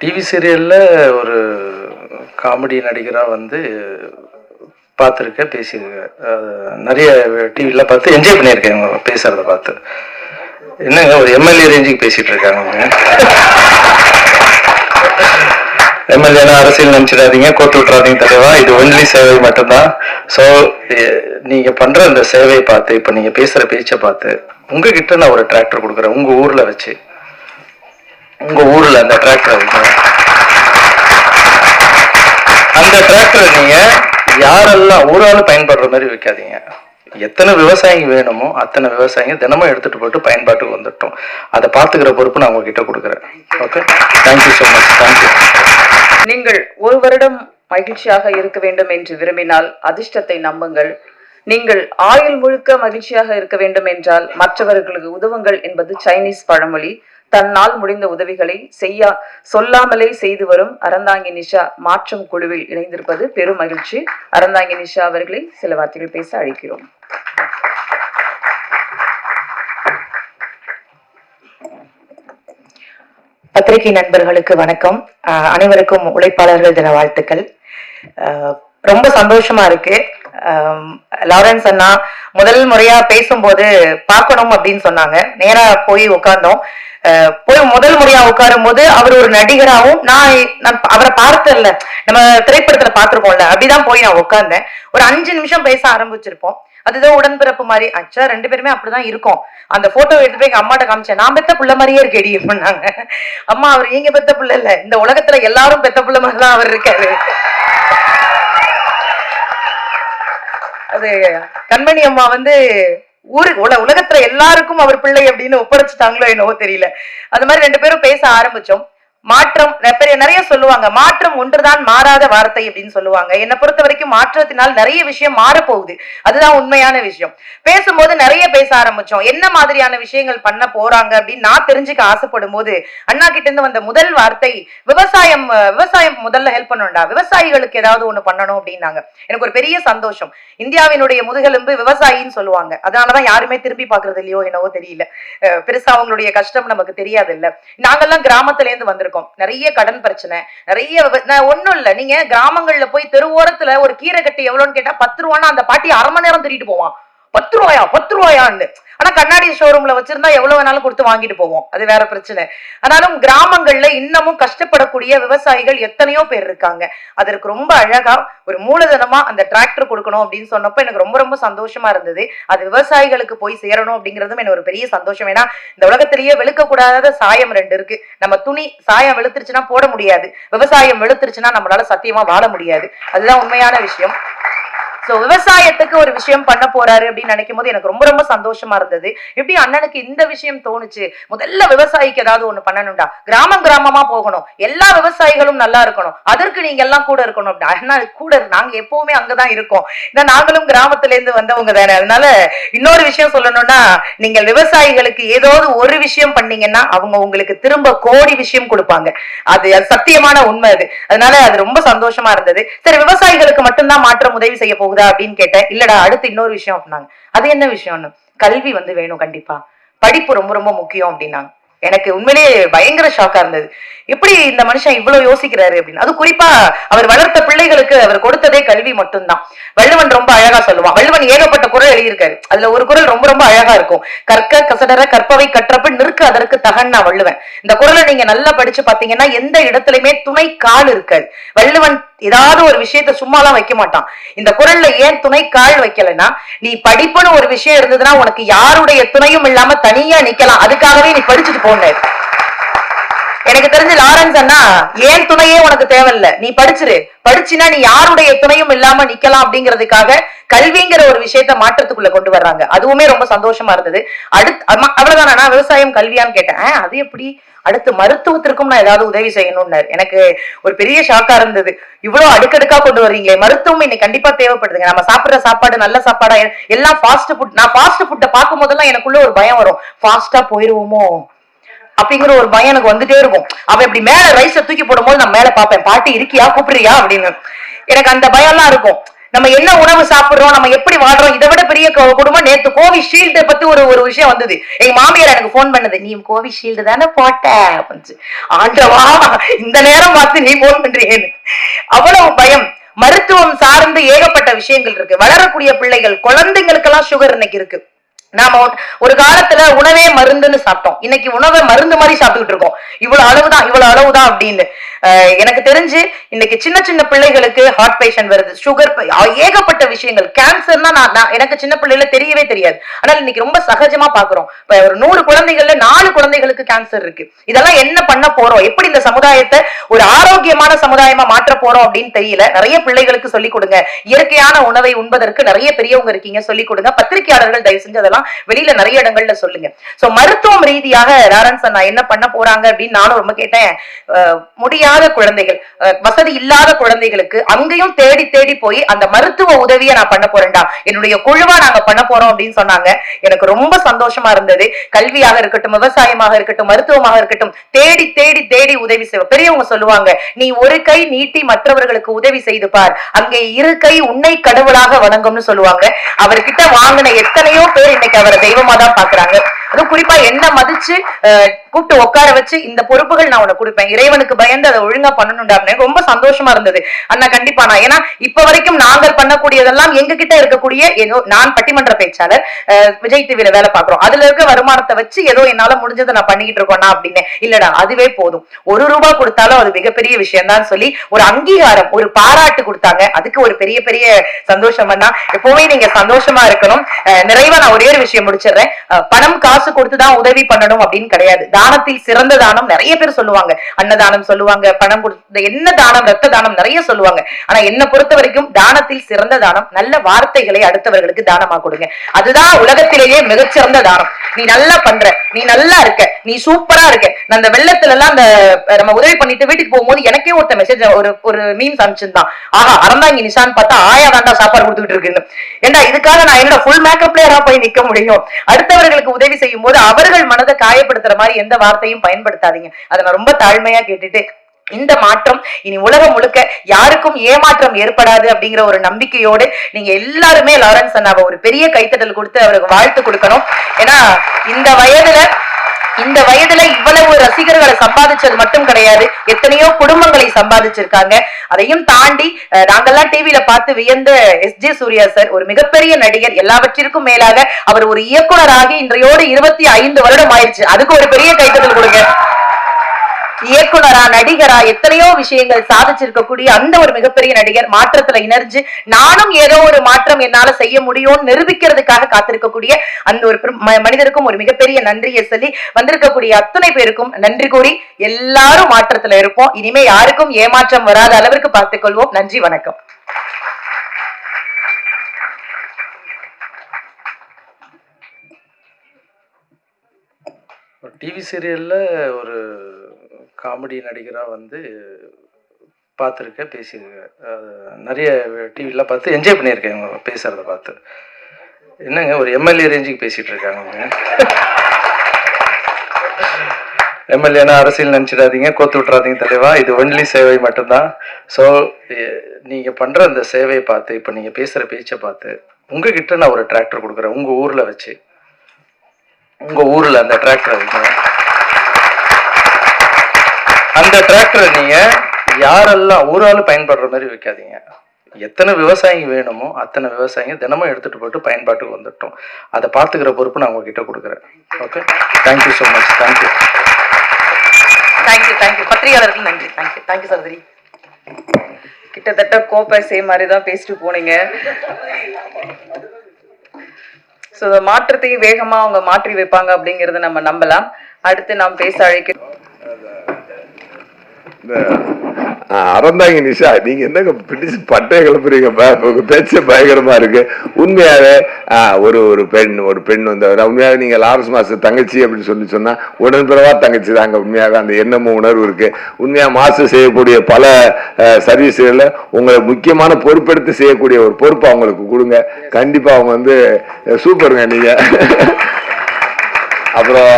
TV சீரியலில் ஒரு comedy நடிகராக வந்து பார்த்துருக்கேன் பேசியிருக்கேன். நிறைய டிவியில் பார்த்து என்ஜாய் பண்ணியிருக்கேன் இவங்க பேசுகிறத பார்த்து. என்னங்க ஒரு எம்எல்ஏ ரேஞ்சுக்கு பேசிகிட்டு இருக்காங்க. அவங்க எம்எல்ஏனா அரசியல் நினச்சிடாதீங்க கோட்டு விட்றாதீங்க தலைவா. இது ஒன்லி சேவை மட்டும்தான். ஸோ நீங்கள் பண்ணுற அந்த சேவையை பார்த்து இப்போ நீங்கள் பேசுகிற பேச்சை பார்த்து உங்ககிட்ட நான் ஒரு டிராக்டர் கொடுக்குறேன் உங்கள் ஊரில் வச்சு. உங்க ஊர்ல அந்த டிராக்டர் அந்த டிராக்டரை நீங்க யாரெல்லாம் ஒரு ஆள் பயன்படுற மாதிரி வைக்காதீங்க. எத்தனை விவசாயிங்க வேணுமோ அத்தனை விவசாயிங்க தினமும் எடுத்துட்டு போயிட்டு பயன்பாட்டுக்கு வந்துட்டோம். அதை பார்த்துக்கிற பொறுப்பு நான் உங்ககிட்ட கொடுக்குறேன். Okay thank you so much thank you நீங்கள் ஒரு வருடம் மகிழ்ச்சியாக இருக்க வேண்டும் என்று விரும்பினால் அதிர்ஷ்டத்தை நம்புங்கள். நீங்கள் ஆயுள் முழுக்க மகிழ்ச்சியாக இருக்க வேண்டும் என்றால் மற்றவர்களுக்கு உதவுங்கள் என்பது சைனீஸ் பழமொழி. தன்னால் முடிந்த உதவிகளை செய்யா சொல்லாமலே செய்து வரும் அறந்தாங்கி நிஷா மாற்றம் குழுவில் இணைந்திருப்பது பெரும் மகிழ்ச்சி. அறந்தாங்கி நிஷா அவர்களை சில வார்த்தைகள் பேச அழைக்கிறோம். பத்திரிகை நண்பர்களுக்கு வணக்கம். அனைவருக்கும் உழைப்பாளர்கள் தின வாழ்த்துக்கள். ரொம்ப சந்தோஷமா இருக்கு. லாரன்ஸ் அண்ணா முதல் முறையா பேசும்போது பார்க்கணும் அப்படின்னு சொன்னாங்க. நேரா போய் உட்கார்ந்தோம் போய் முதல் முறையா உட்காரும் போது அவர் ஒரு நடிகராகவும் நான் நான் அவரை பார்த்தல நம்ம திரைப்படத்துல பார்த்திருக்கோம்ல அப்படிதான் போய் நான் உட்கார்ந்தேன். ஒரு அஞ்சு நிமிஷம் பேச ஆரம்பிச்சிருப்போம். அதுதான் உடன்பிறப்பு மாதிரி ஆக்சுவலா ரெண்டு பேருமே அப்படிதான் இருக்கும். அந்த போட்டோ எடுத்து போய் எங்க அம்மாட்ட காமிச்சேன் நான் பெத்த புள்ள மாதிரியே இருக்கேடி பண்ணாங்க அம்மா அவர் நீங்க பெத்த புள்ள இல்ல. இந்த உலகத்துல எல்லாரும் பெத்த புள்ள மாதிரிதான் அவர் இருக்காரு. அது கண்மணி அம்மா வந்து ஊரு உல உலகத்துல எல்லாருக்கும் அவர் பிள்ளை அப்படின்னு ஒப்படைச்சிட்டாங்களோ என்னவோ தெரியல. அது மாதிரி ரெண்டு பேரும் பேச ஆரம்பிச்சோம். மாற்றம் நிறைய நிறைய சொல்லுவாங்க. மாற்றம் ஒன்றுதான் மாறாத வார்த்தை அப்படின்னு சொல்லுவாங்க. என்னை பொறுத்த வரைக்கும் மாற்றத்தினால் நிறைய விஷயம் மாறப்போகுது. அதுதான் உண்மையான விஷயம். பேசும்போது நிறைய பேச ஆரம்பிச்சோம். என்ன மாதிரியான விஷயங்கள் பண்ண போறாங்க அப்படின்னு நான் தெரிஞ்சுக்க ஆசைப்படும் போது அண்ணா கிட்ட இருந்து வந்த முதல் வார்த்தை விவசாயம் விவசாயம் முதல்ல ஹெல்ப் பண்ணணும்டா. விவசாயிகளுக்கு ஏதாவது ஒண்ணு பண்ணணும் அப்படின்னாங்க. எனக்கு ஒரு பெரிய சந்தோஷம். இந்தியாவினுடைய முதுகெலும்பு விவசாயின்னு சொல்லுவாங்க. அதனாலதான் யாருமே திரும்பி பாக்குறது இல்லையோ என்னவோ தெரியல. பெருசா அவங்களுடைய கஷ்டம் நமக்கு தெரியாது இல்ல நாங்கெல்லாம் கிராமத்துல இருந்து வந்திருக்கோம். நிறைய கடன் பிரச்சனை நிறைய ஒன்றும் இல்லை ஒண்ணும் இல்ல. நீங்க கிராமங்கள்ல போய் தெருவோரத்துல ஒரு கீரை கட்டி எவ்வளோன்னு கேட்டா பத்து ரூபான்னா அந்த பாட்டி அரை மணி நேரம் திருட்டு போவான். பத்து ரூபாயா பத்து ரூபாயான்னு ஆனா கண்ணாடி ஷோரூம்ல வச்சிருந்தா எவ்வளவு வேணாலும் கொடுத்து வாங்கிட்டு போவோம். அது வேற பிரச்சனை. ஆனாலும் கிராமங்கள்ல இன்னமும் கஷ்டப்படக்கூடிய விவசாயிகள் எத்தனையோ பேர் இருக்காங்க. அதற்கு ரொம்ப அழகா ஒரு மூலதனமா அந்த டிராக்டர் கொடுக்கணும் அப்படின்னு சொன்னப்போ எனக்கு ரொம்ப ரொம்ப சந்தோஷமா இருந்தது. அது விவசாயிகளுக்கு போய் சேரணும் அப்படிங்கிறதும் எனக்கு ஒரு பெரிய சந்தோஷம். ஏன்னா இந்த உலகத்திலேயே வெளுக்கக்கூடாத சாயம் ரெண்டு இருக்கு. நம்ம துணி சாயம் வெளுத்துருச்சுன்னா போட முடியாது. விவசாயம் வெளுத்துருச்சுன்னா நம்மளால சத்தியமா வாழ முடியாது. அதுதான் உண்மையான விஷயம். சோ விவசாயத்துக்கு ஒரு விஷயம் பண்ண போறாரு அப்படின்னு நினைக்கும் போது எனக்கு ரொம்ப ரொம்ப சந்தோஷமா இருந்தது. எப்படி அண்ணனுக்கு இந்த விஷயம் தோணுச்சு? முதல்ல விவசாயிக்கு ஏதாவது ஒண்ணு பண்ணணும்டா. கிராமம் கிராமமா போகணும். எல்லா விவசாயிகளும் நல்லா இருக்கணும். அதற்கு நீங்க எல்லாம் கூட இருக்கணும். அப்படி அண்ணா கூட நாங்க எப்பவுமே அங்கதான் இருக்கோம். ஏன்னா நாங்களும் கிராமத்துல இருந்து வந்தவங்க தானே. அதனால இன்னொரு விஷயம் சொல்லணும்னா நீங்கள் விவசாயிகளுக்கு ஏதாவது ஒரு விஷயம் பண்ணீங்கன்னா அவங்க உங்களுக்கு திரும்ப கோடி விஷயம் கொடுப்பாங்க. அது அது சத்தியமான உண்மை அது. அதனால அது ரொம்ப சந்தோஷமா இருந்தது. சரி விவசாயிகளுக்கு மட்டும்தான் மாற்றம் உதவி செய்ய போகுது? அப்படின்னு கேட்டேன். இல்லடா அடுத்து இன்னொரு விஷயம் அப்படின்னாங்க. அது என்ன விஷயம்னு? கல்வி வந்து வேணும் கண்டிப்பா. படிப்பு ரொம்ப ரொம்ப முக்கியம் அப்படின்னாங்க. எனக்கு உண்மையிலேயே பயங்கர ஷாக்கா இருந்தது. எப்படி இந்த மனுஷன் இவ்வளவு யோசிக்கிறாரு அப்படின்னு. அது குறிப்பா அவர் வளர்த்த பிள்ளைகளுக்கு அவர் கொடுத்ததே கல்வி மட்டும்தான். வள்ளுவன் ரொம்ப அழகா சொல்லுவான். வள்ளுவன் ஏகப்பட்ட குரல் எழுதியிருக்காரு. அதுல ஒரு குரல் ரொம்ப ரொம்ப அழகா இருக்கும். கற்க கசடர கற்பவை கற்றப்ப நிற்க அதற்கு தகன்னா வள்ளுவன். இந்த குரலை நீங்க நல்லா படிச்சு பாத்தீங்கன்னா எந்த இடத்துலயுமே துணை கால் இருக்காது. வள்ளுவன் ஏதாவது ஒரு விஷயத்த சும்மாலாம் வைக்க மாட்டான். இந்த குரல்ல ஏன் துணை கால் வைக்கலன்னா நீ படிப்புன்னு ஒரு விஷயம் இருந்ததுன்னா உனக்கு யாருடைய துணையும் இல்லாம தனியா நிக்கலாம். அதுக்காகவே நீ படிச்சுட்டு போன எனக்கு தெரிஞ்சு லாரன்ஸ் அண்ணா ஏன் துணையே உனக்கு தேவையில்ல? நீ படிச்சிரு. படிச்சுனா நீ யாருடைய துணையும் இல்லாம நிக்கலாம் அப்படிங்கிறதுக்காக கல்விங்கிற ஒரு விஷயத்த மாற்றத்துக்குள்ள கொண்டு வர்றாங்க. அதுவுமே ரொம்ப சந்தோஷமா இருந்தது. அடுத்து அம்மா- அவ்வளவுதானா நான் விவசாயம் கல்வியான்னு கேட்டேன். அது எப்படி? அடுத்து மருத்துவத்திற்கும் நான் ஏதாவது உதவி செய்யணும்னாரு. எனக்கு ஒரு பெரிய ஷாக்கா இருந்தது. இவ்வளவு அடுக்கடுக்கா கொண்டு வர்றீங்களே. மருத்துவம் இன்னைக்கு கண்டிப்பா தேவைப்படுதுங்க. நம்ம சாப்பிடுற சாப்பாடு நல்ல சாப்பாடா எல்லாம் ஃபாஸ்ட் ஃபுட் நான் ஃபாஸ்ட் ஃபுட்டை பார்க்கும் போதெல்லாம் எனக்குள்ள ஒரு பயம் வரும். ஃபாஸ்டா போயிருவோமோ? அப்படிங்கிற ஒரு பயம் எனக்கு வந்துட்டே இருக்கும். அவன் இப்படி மேல ரைஸ தூக்கி போடும்போது நான் மேல பாப்பேன் பாட்டி இருக்கியா? கூப்பிடுறியா? அப்படின்னு. எனக்கு அந்த பயம்லாம் இருக்கும். நம்ம என்ன உணவு சாப்பிடுறோம் நம்ம எப்படி வாழ்றோம் இதை விட பெரிய குடும்பம் நேத்து கோவிஷீல்டு பத்தி ஒரு ஒரு விஷயம் வந்தது. எங்க மாமியார் எனக்கு போன் பண்ணது நீ கோவிஷீல்டு தானே போட்ட? அப்படின்னு ஆண்டவா இந்த நேரம் பார்த்து நீ போன் பண்றியேன்னு. அவ்வளவு பயம். மருத்துவம் சார்ந்து ஏகப்பட்ட விஷயங்கள் இருக்கு. வளரக்கூடிய பிள்ளைகள் குழந்தைங்களுக்கெல்லாம் சுகர் இன்னைக்கு இருக்கு. நாம ஒரு- காலத்துல உணவே மருந்துன்னு சாப்பிட்டோம். இன்னைக்கு உணவை மருந்து மாதிரி சாப்பிட்டுட்டு இருக்கோம். இவ்வளவு அளவுதான் இவ்வளவு அளவுதான் அப்படின்னு. எனக்கு தெரிஞ்சு இன்னைக்கு சின்ன சின்ன பிள்ளைகளுக்கு ஹார்ட் பேஷண்ட் வருது. சுகர் ஏகப்பட்ட விஷயங்கள். கேன்சர்னா நான் எனக்கு சின்ன பிள்ளைல தெரியவே தெரியாது. ஆனால் இன்னைக்கு ரொம்ப சகஜமா பாக்குறோம். இப்ப ஒரு நூறு குழந்தைகள்ல நாலு குழந்தைகளுக்கு கேன்சர் இருக்கு. இதெல்லாம் என்ன பண்ண போறோம்? எப்படி இந்த சமுதாயத்தை ஒரு ஆரோக்கியமான சமுதாயமா மாற்ற போறோம் அப்படின்னு தெரியல. நிறைய பிள்ளைகளுக்கு சொல்லிக் கொடுங்க. இயற்கையான உணவை உண்பதற்கு நிறைய பெரியவங்க இருக்கீங்க சொல்லிக் கொடுங்க. பத்திரிகையாளர்கள் தயவு செஞ்சு அதெல்லாம் வெளியில நிறைய இடங்கள்ல சொல்லுங்க. சோ மருத்துவம் ரீதியாக லாரன்ஸ் அண்ணா என்ன பண்ண போறாங்க அப்படின்னு நானும் ரொம்ப கேட்டேன். அஹ், முடியாத குழந்தைகள் வசதி இல்லாத குழந்தைகளுக்கு அங்கேயும் தேடி தேடி போய் அந்த மருத்துவ உதவியை நான் பண்ண போறேன்டா. என்னுடைய குழுவா நாங்க பண்ண போறோம் அப்படின்னு சொன்னாங்க. எனக்கு ரொம்ப சந்தோஷமா இருந்தது. கல்வியாக இருக்கட்டும் விவசாயமாக இருக்கட்டும் மருத்துவமாக இருக்கட்டும் தேடி தேடி தேடி உதவி செய்வ பெரியவங்க சொல்லுவாங்க நீ ஒரு கை நீட்டி மற்றவர்களுக்கு உதவி செய்து பார். அங்கே இரு கை உன்னை கடவுளாக வணங்கும்னு சொல்லுவாங்க. அவர்கிட்ட வாங்கின எத்தனையோ பேர் இன்னைக்கு அவரை தெய்வமா தான் பாக்குறாங்க. அதுவும் குறிப்பா என்ன மதிச்சு கூப்பிட்டு உட்கார வச்சு இந்த பொறுப்புகள் நான் உனக்கு கொடுப்பேன். இறைவனுக்கு பயந்து அதை ஒழுங்கா பண்ணணும்டா அப்படின்னு ரொம்ப சந்தோஷமா இருந்தது. அண்ணா கண்டிப்பா நான். ஏன்னா இப்ப வரைக்கும் நாங்கள் பண்ணக்கூடியதெல்லாம் எங்க கிட்ட இருக்கக்கூடிய ஏதோ நான் பட்டிமன்ற பேச்சாளர் விஜய் டிவில வேலை பாக்குறோம் அதுல இருக்க வருமானத்தை வச்சு ஏதோ என்னால முடிஞ்சதை நான் பண்ணிக்கிட்டு இருக்கோம்னா அப்படின்னு. இல்லடா அதுவே போதும். ஒரு ரூபாய் கொடுத்தாலும் அது மிகப்பெரிய விஷயம் தான் சொல்லி ஒரு அங்கீகாரம் ஒரு பாராட்டு கொடுத்தாங்க. அதுக்கு ஒரு பெரிய பெரிய சந்தோஷம் தான் எப்பவுமே நீங்க சந்தோஷமா இருக்கணும். அஹ், நிறைவா நான் ஒரே ஒரு விஷயம் முடிச்சிடுறேன். பணம் காசு கொடுத்துதான் உதவி பண்ணணும் அப்படின்னு கிடையாது. தானத்தில் சிறந்த தானம் நிறைய பேர் சொல்லுவாங்க. அன்னதானம் சொல்லுவாங்க பணம் கொடுத்து என்ன தானம் ரத்த தானம் நிறைய சொல்லுவாங்க. ஆனா என்ன பொறுத்த வரைக்கும் தானத்தில் சிறந்த தானம் நல்ல வார்த்தைகளை அடுத்தவர்களுக்கு தானமா கொடுங்க. அதுதான் உலகத்திலேயே மிகச்சிறந்த தானம். நீ நல்லா பண்ற நீ நல்லா இருக்க நீ சூப்பரா இருக்க. அந்த வெள்ளத்துல எல்லாம் அந்த நம்ம உதவி பண்ணிட்டு வீட்டுக்கு போகும்போது எனக்கே ஒருத்த மெசேஜ் ஒரு ஒரு மீன்ஸ் அனுப்பிச்சிருந்தான். ஆஹா அறந்தாங்க நிஷான் பார்த்தா ஆயா தாண்டா சாப்பாடு கொடுத்துட்டு இருக்குன்னு. ஏண்டா இதுக்காக நான் என்னோட ஃபுல் மேக்கப் பிளேயரா போய் நிக்க முடியும்? அடுத்தவர்களுக்கு உதவி செய்ய செய்யும் போது அவர்கள் மனதை காயப்படுத்துற மாதிரி எந்த வார்த்தையும் பயன்படுத்தாதீங்க. அதை நான் ரொம்ப தாழ்மையா கேட்டுட்டு இந்த மாற்றம் இனி உலகம் முழுக்க யாருக்கும் ஏமாற்றம் ஏற்படாது அப்படிங்கிற ஒரு நம்பிக்கையோடு நீங்க எல்லாருமே லாரன்ஸ் அண்ணாவை ஒரு பெரிய கைத்தட்டல் கொடுத்து அவருக்கு வாழ்த்து கொடுக்கணும். ஏன்னா இந்த வயதுல இந்த வயதுல இவ்வளவு ரசிகர்களை சம்பாதிச்சது மட்டும் கிடையாது. எத்தனையோ குடும்பங்களை சம்பாதிச்சிருக்காங்க. அதையும் தாண்டி நாங்கெல்லாம் டிவியில பார்த்து வியந்த எஸ் ஜே சூர்யா சார் ஒரு மிகப்பெரிய நடிகர். எல்லாவற்றிற்கும் மேலாக அவர் ஒரு இயக்குனராகி இன்றையோடு இருபத்தி ஐந்து வருடம் ஆயிடுச்சு. அதுக்கு ஒரு பெரிய கைத்தட்டல் கொடுங்க. இயக்குனரா நடிகரா எத்தனையோ விஷயங்கள் சாதிச்சிருக்கக்கூடிய அந்த ஒரு மிகப்பெரிய நடிகர் மாற்றத்துல இணைஞ்சு நானும் ஏதோ ஒரு மாற்றம் என்னால செய்ய முடியும்னு நிரூபிக்கிறதுக்காக காத்திருக்கக்கூடிய அந்த ஒரு ம- மனிதருக்கும் ஒரு மிகப்பெரிய நன்றியை சொல்லி வந்திருக்கக்கூடிய அத்தனை பேருக்கும் நன்றி கூறி எல்லாரும் மாற்றத்துல இருப்போம். இனிமே யாருக்கும் ஏமாற்றம் வராத அளவிற்கு பார்த்துக் கொள்வோம். நன்றி வணக்கம். டிவி சீரியல்ல ஒரு காமெடி நடிகராக வந்து பார்த்துருக்கேன் பேசியிருக்கேன். நிறைய டிவிலாம் பார்த்து என்ஜாய் பண்ணியிருக்கேன் இவங்க பேசுகிறத பார்த்து. என்னங்க ஒரு எம்எல்ஏ ரேஞ்சுக்கு பேசிகிட்டு இருக்காங்க எம்எல்ஏனா அரசியல் நினச்சிடாதீங்க கோத்து விட்றாதீங்க தலைவா. இது ஒன்லி சேவை மட்டும்தான். ஸோ நீங்கள் பண்ணுற அந்த சேவையை பார்த்து இப்போ நீங்கள் பேசுகிற பேச்சை பார்த்து உங்ககிட்ட நான் ஒரு டிராக்டர் கொடுக்குறேன். உங்கள் ஊரில் வச்சு. உங்கள் ஊரில் அந்த டிராக்டர் வைக்கிறேன் அந்த டிராக்டரை நீங்கள் யாரெல்லாம் ஒரு ஆள் பயன்படுற மாதிரி வைக்காதீங்க. எத்தனை விவசாயிங்க வேணுமோ அத்தனை விவசாயிங்க தினமும் எடுத்துகிட்டு போயிட்டு பயன்பாட்டுக்கு வந்துட்டோம். அதை பார்த்துக்கிற பொறுப்பு நான் உங்ககிட்ட கொடுக்குறேன். Okay thank you so much thank you thank you thank you பத்திரிகையாளர்கள் நன்றி. தேங்க்யூ தேங்க்யூ சகோதரி. கிட்டத்தட்ட கோப்பை சே மாதிரி தான் பேசிட்டு போனீங்க. ஸோ இந்த மாற்றத்தையும் வேகமாக அவங்க மாற்றி வைப்பாங்க அப்படிங்கிறத நம்ம நம்பலாம். அடுத்து நாம் பேச அழைக்கிறோம் இந்த அறந்தாங்க நிஷா நீங்க என்னங்க பிடிச்சு பட்டைய கிளப்புறீங்கப்பா உங்க பேச்சே பயங்கரமா இருக்கு. உண்மையாவே ஆ, ஒரு ஒரு பெண் ஒரு பெண் வந்து உண்மையாக நீங்க லாரன்ஸ் மாஸ்டர் தங்கச்சி அப்படின்னு சொல்லி சொன்னா உடன்பிறவா தங்கச்சி தாங்க. உண்மையாக அந்த எண்ணமும் உணர்வு இருக்கு. உண்மையா மாஸ்டர் செய்யக்கூடிய பல சர்வீஸ்களில் உங்களை முக்கியமான பொறுப்பெடுத்து செய்யக்கூடிய ஒரு பொறுப்பு அவங்களுக்கு கொடுங்க. கண்டிப்பா அவங்க வந்து சூப்பருங்க நீங்க. அப்புறம்